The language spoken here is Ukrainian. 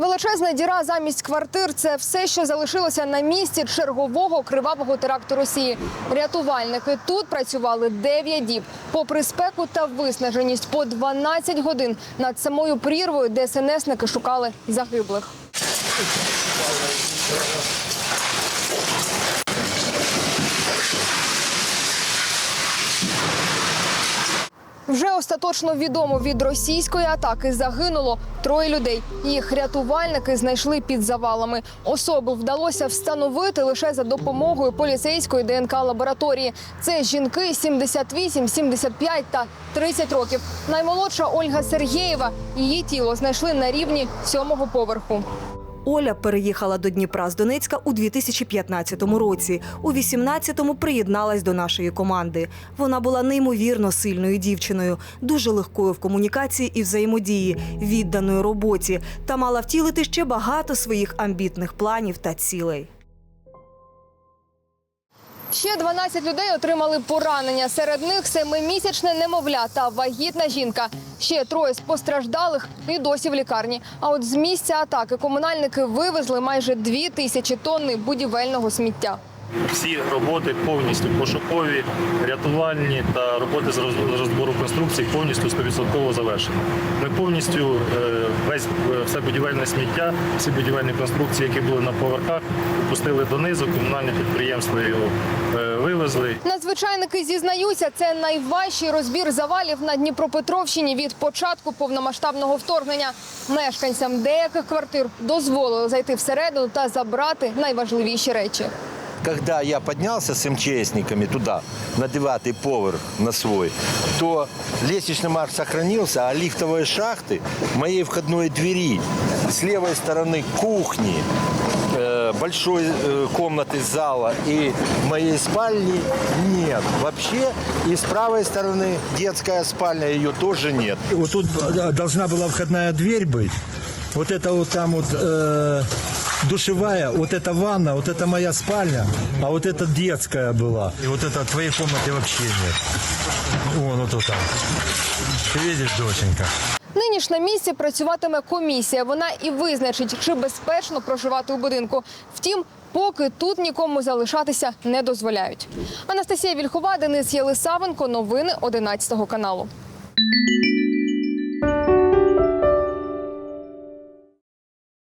Величезна діра замість квартир це все, що залишилося на місці чергового кривавого теракту Росії. Рятувальники тут працювали 9 діб. Попри спеку та виснаженість по 12 годин над самою прірвою ДСНСники шукали загиблих. Вже остаточно відомо від російської атаки загинуло троє людей. Їх рятувальники знайшли під завалами. Особу вдалося встановити лише за допомогою поліцейської ДНК лабораторії. Це жінки 78, 75 та 30 років. Наймолодша Ольга Сергєєва. Її тіло знайшли на рівні сьомого поверху. Оля переїхала до Дніпра з Донецька у 2015 році. У 18-му приєдналась до нашої команди. Вона була неймовірно сильною дівчиною, дуже легкою в комунікації і взаємодії, відданою роботі та мала втілити ще багато своїх амбітних планів та цілей. Ще 12 людей отримали поранення. Серед них семимісячне немовля та вагітна жінка. Ще троє з постраждалих і досі в лікарні. А от з місця атаки комунальники вивезли майже дві тисячі тонни будівельного сміття. Всі роботи повністю пошукові, рятувальні та роботи з розбору конструкцій повністю 100% завершені. Ми повністю е, весь е, все будівельне сміття, всі будівельні конструкції, які були на поверхах, опустили донизу. Комунальне підприємство його е, вивезли. Надзвичайники зізнаються, це найважчий розбір завалів на Дніпропетровщині від початку повномасштабного вторгнення. Мешканцям деяких квартир дозволили зайти всередину та забрати найважливіші речі. Когда я поднялся с МЧСниками туда, на девятый поверх, на свой, то лестничный марш сохранился, а лифтовые шахты моей входной двери с левой стороны кухни, э, большой э, комнаты зала и моей спальни нет. Вообще и с правой стороны детская спальня, ее тоже нет. Вот тут э, должна была входная дверь быть. Вот это вот там вот э, душевая, вот это ванна, вот это моя спальня, а вот это детская была. И вот это в твоей комнате вообще нет. Вон вот там. Ты видишь, доченька? Нині ж на місці працюватиме комісія. Вона і визначить, чи безпечно проживати у будинку. Втім, поки тут нікому залишатися не дозволяють. Анастасія Вільхова, Денис Єлисавенко. Новини 11 каналу.